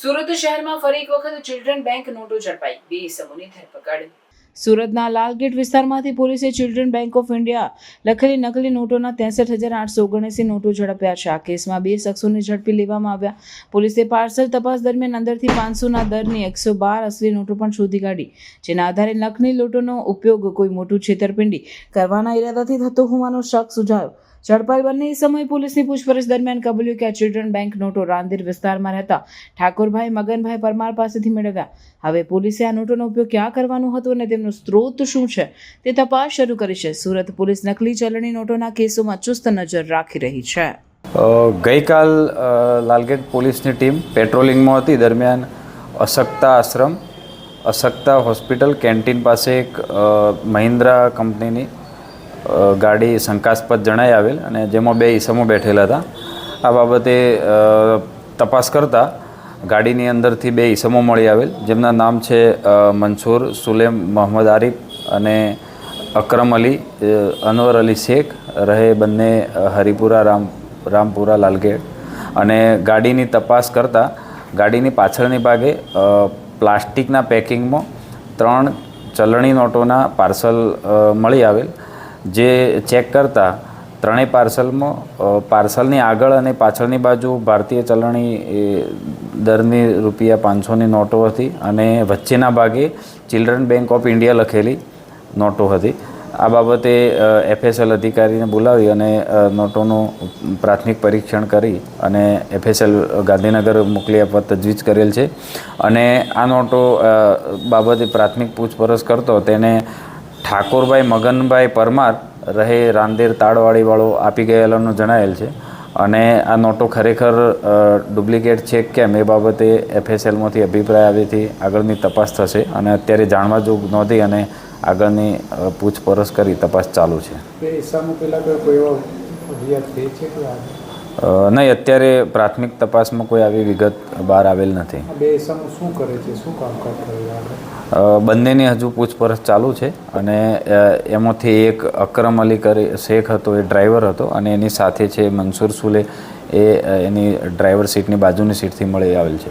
સુરત શહેરમાં ફરી એક વખત ચિલ્ડ્રન બેંક નોટો ઝડપાઈ. બે ઇસમોની ધરપકડ. સુરતના લાલગેટ વિસ્તારમાંથી પોલીસે ચિલ્ડ્રન બેંક ઓફ ઇન્ડિયા લખેલી નકલી નોટોના ત્રેસઠ હજાર આઠસો ઓગણસી નોટો ઝડપ્યા છે. આ કેસમાં બે શખ્સોને ઝડપી લેવામાં આવ્યા. પોલીસે પાર્સલ તપાસ દરમિયાન અંદરથી પાંચસોના દરની એકસો બાર અસલી નોટો પણ શોધી કાઢી. જેના આધારે નકલી નોટોનો ઉપયોગ કોઈ મોટું છેતરપિંડી કરવાના ઈરાદાથી થતો હોવાનો શક સુઝાયો ઝડપાયેલ બંને સમયે પોલીસની પૂછપરછ દરમિયાન કબૂલ્યું કે આ ચિલ્ડ્રન બેંક નોટો રાંદેર વિસ્તારમાં રહેતા ઠાકોરભાઈ, મગનભાઈ પરમાર પાસેથી મેળવ્યા. હવે પોલીસે આ નોટોનો ઉપયોગ ક્યાં કરવાનો હતો અને તેમનો સ્ત્રોત શું છે તે તપાસ શરૂ કરી છે. સુરત પોલીસ નકલી ચલણી નોટોના કેસોમાં ચુસ્ત નજર રાખી રહી છે. ગઈકાલ લાલગેટ પોલીસની ટીમ પેટ્રોલિંગમાં હતી. દરમિયાન અશક્તા આશ્રમ, અશક્તા હોસ્પિટલ કેન્ટીન પાસે એક મહિન્દ્રા કંપનીની ગાડી શંકાસ્પદ જણાઈ આવેલ અને જેમાં બે ઈસમો બેઠેલા હતા. આ બાબતે તપાસ કરતાં ગાડીની અંદરથી બે ઈસમો મળી આવેલ. જેમના નામ છે મંસૂર, સુલેમ, મોહમ્મદ આરિફ અને અકરમ અલી અનવર અલી શેખ રહે બંને હરિપુરા, રામ, રામપુરા, લાલગેટ. અને ગાડીની તપાસ કરતાં ગાડીની પાછળની ભાગે પ્લાસ્ટિકના પેકિંગમાં ત્રણ ચલણી નોટોના પાર્સલ મળી આવેલ. જે ચેક કરતાં ત્રણેય પાર્સલમાં પાર્સલની આગળ અને પાછળની બાજુ ભારતીય ચલણી દરની રૂપિયા પાંચસોની નોટો હતી અને વચ્ચેના ભાગે ચિલ્ડ્રન બેંક ઓફ ઇન્ડિયા લખેલી નોટો હતી. આ બાબતે એફએસએલ અધિકારીને બોલાવી અને નોટોનું પ્રાથમિક પરીક્ષણ કરી અને એફએસએલ ગાંધીનગર મોકલી આપવા તજવીજ કરેલ છે. અને આ નોટો બાબતે પ્રાથમિક પૂછપરછ કરતો તેને ઠાકોરભાઈ મગનભાઈ પરમાર રહે રાંદેર તાળવાળીવાળો આપી ગયેલાનું જણાયેલ છે. અને આ નોટો ખરેખર ડુપ્લિકેટ છે કેમ એ બાબતે એફએસએલમાંથી અભિપ્રાય આવ્યાથી આગળની તપાસ થશે. અને અત્યારે જાણવા જોગ નોંધી અને આગળની પૂછપરછ કરી તપાસ ચાલુ છે. નહીં અત્યારે પ્રાથમિક તપાસમાં કોઈ આવી વિગત બહાર આવેલ નથી. બે શું કરે છે? શું કામ કરે છે આગળ? અ, બંનેની હજુ પૂછપરછ ચાલુ છે અને એમાંથી એક અકરમ અલી કરી, શેખ હતો, એ ડ્રાઈવર હતો અને એની સાથે છે મનસુર સુલે, એ એની ડ્રાઈવર સીટની બાજુની સીટથી મળી આવેલ છે.